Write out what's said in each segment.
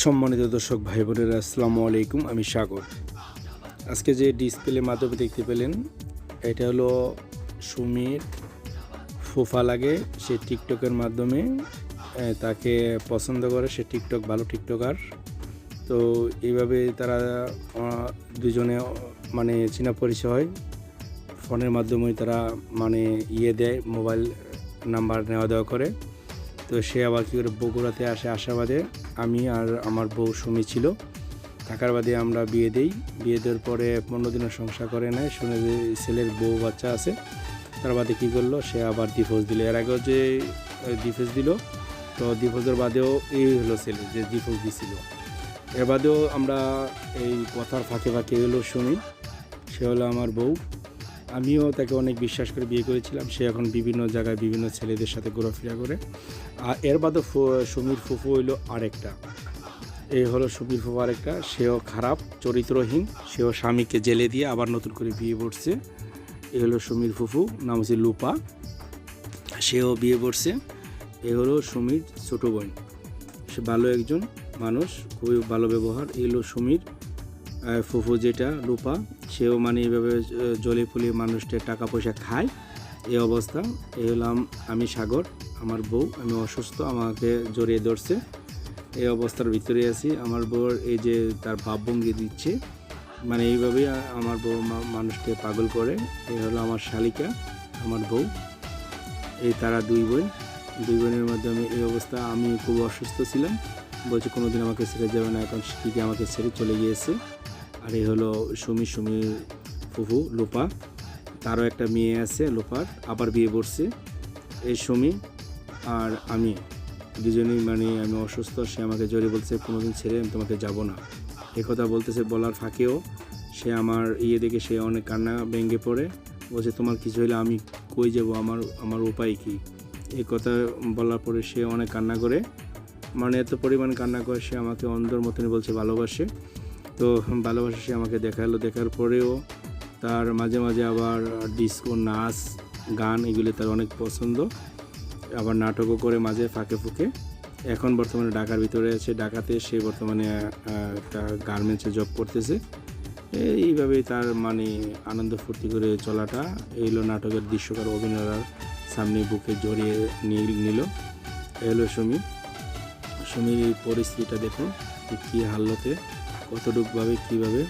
সম্মানিত দর্শক ভাই বোনেরা আসসালামু আলাইকুম, আমি সাগর। আজকে যে ডিসপ্লের মাধ্যমে দেখতে পেলেন, এটা হলো সুমির ফুফা লাগে, সে টিকটকের মাধ্যমে তাকে পছন্দ করে, সে টিকটক, ভালো টিকটকার। তো এইভাবে তারা দুজনে মানে চেনা পরিচয় হয় ফোনের মাধ্যমে তারা মানে ইয়ে দেয়, মোবাইল নাম্বার নেওয়া দেওয়া করে। তো সে আবার কী করে বগুড়াতে আসে আশাবাদে? আমি আর আমার বউ সুমি ছিল। থাকার বাদে আমরা বিয়ে দেই। বিয়ে দেওয়ার পরে পনেরো দিনের সংসার করে নেয়। শুনে যে ছেলের বউ বাচ্চা আছে, তার বাদে কী করল? সে আবার ডিভোর্স দিল। এর আগেও যে ডিভোর্স দিল, তো ডিভোর্সের বাদেও এই হলো ছেলে যে ডিভোর্স দিছিল। এর বাদেও আমরা এই কথার ফাঁকে ফাঁকে এলো শুনি সে হলো আমার বউ। আমিও তাকে অনেক বিশ্বাস করে বিয়ে করেছিলাম। সে এখন বিভিন্ন জায়গায় বিভিন্ন ছেলেদের সাথে ঘোরাফেরা করে। আর এর বাদে সুমির ফুফু হইল আরেকটা। এই হলো সুমির ফুফু আরেকটা। সেও খারাপ, চরিত্রহীন। সেও স্বামীকে জেলে দিয়ে আবার নতুন করে বিয়ে পড়ছে এ হলো সুমির ফুফু, নাম হচ্ছে লুপা। সেও বিয়ে পড়ছে এ হলো সমীর ছোটো বোন। সে ভালো একজন মানুষ, খুবই ভালো ব্যবহার। এই হলো সমীর ফুফু যেটা রূপা সেও মানে এইভাবে জলে ফুলে মানুষকে টাকা পয়সা খায়। এই অবস্থা। এই হলাম আমি সাগর, আমার বউ। আমি অসুস্থ, আমাকে জড়িয়ে ধরছে। এই অবস্থার ভিতরে আছি। আমার বউর এই যে তার ভাবভঙ্গি দিচ্ছে মানে এইভাবেই আমার বউ মানুষকে পাগল করে। এই হলো আমার শালিকা, আমার বউ। এই তারা দুই বোন। দুই বোনের মাধ্যমে এই অবস্থা। আমি খুব অসুস্থ ছিলাম। বলছে কোনোদিন আমাকে ছেড়ে যাবে না। এখন শিখিকে আমাকে ছেড়ে চলে গিয়েছে। আর এই হলো সুমি সুমির ফুফু, লোপা। তারও একটা মেয়ে আছে, লোপার। আবার বিয়ে পড়ছে এই সুমি আর আমি। দুজনেই মানে আমি অসুস্থ, সে আমাকে জোরে বলছে, কোনোদিন ছেড়ে আমি তোমাকে যাব না। এই কথা বলতেছে, বলার ফাঁকেও। সে আমার ইয়ে দেখে সে অনেক কান্না ভেঙে পড়ে। বলছে, তোমার কিছু হলে আমি কই যাব? আমার আমার উপায় কি? এই কথা বলার পরে সে অনেক কান্না করে। মানে এত পরিমাণ কান্না করে, সে আমাকে অন্ধর মতনই বলছে, ভালোবাসে। তো ভালোবাসে সে আমাকে দেখাল। দেখার পরেও তার মাঝে মাঝে আবার ডিস্কো নাচ, গান এগুলি তার অনেক পছন্দ। আবার নাটকও করে মাঝে ফাঁকে ফুঁকে। এখন বর্তমানে ঢাকার ভিতরে আছে। ঢাকাতে সে বর্তমানে একটা গার্মেন্টসে জব করতেছে। এইভাবেই তার মানে আনন্দ ফুর্তি করে চলাটা এই হলো নাটকের দৃশ্যকার অভিনয়রা সামনে বুকে জড়িয়ে নিল। এই হলো সুমি সুমির এই পরিস্থিতিটা দেখুন কী হাল্লতে কতটুকভাবে, কীভাবে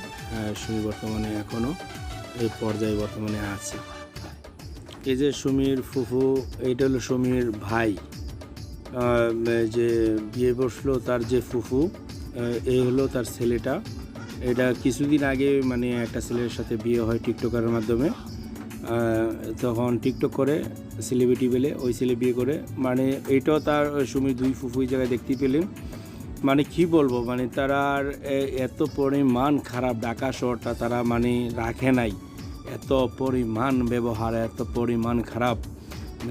সুমি বর্তমানে এখনও এই পর্যায়ে বর্তমানে আছে। এই যে সুমির ফুফু, এইটা হলো সুমির ভাই। যে বিয়ে বসল তার যে ফুফু এই হলো তার ছেলেটা। এটা কিছুদিন আগে মানে একটা ছেলের সাথে বিয়ে হয় টিকটকের মাধ্যমে। তখন টিকটক করে সেলিব্রিটি পেলে ওই ছেলে বিয়ে করে। মানে এইটাও তার, সুমির দুই ফুফু জায়গায় দেখতে পেলেন। মানে কি বলব মানে তারা এত পরিমাণ খারাপ ঢাকা শহরটা তারা মানে রাখে নাই। এত পরিমাণ ব্যবহার, এত পরিমাণ খারাপ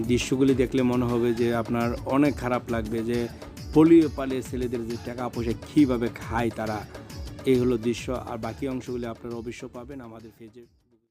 দৃশ্যগুলি দেখলে মনে হবে যে আপনার অনেক খারাপ লাগবে যে পোলিও পালিয়ে ছেলেদের যে টাকা পয়সা কীভাবে খায় তারা। এই হলো দৃশ্য, আর বাকি অংশগুলি আপনারা অবশ্য পাবেন আমাদের পেজে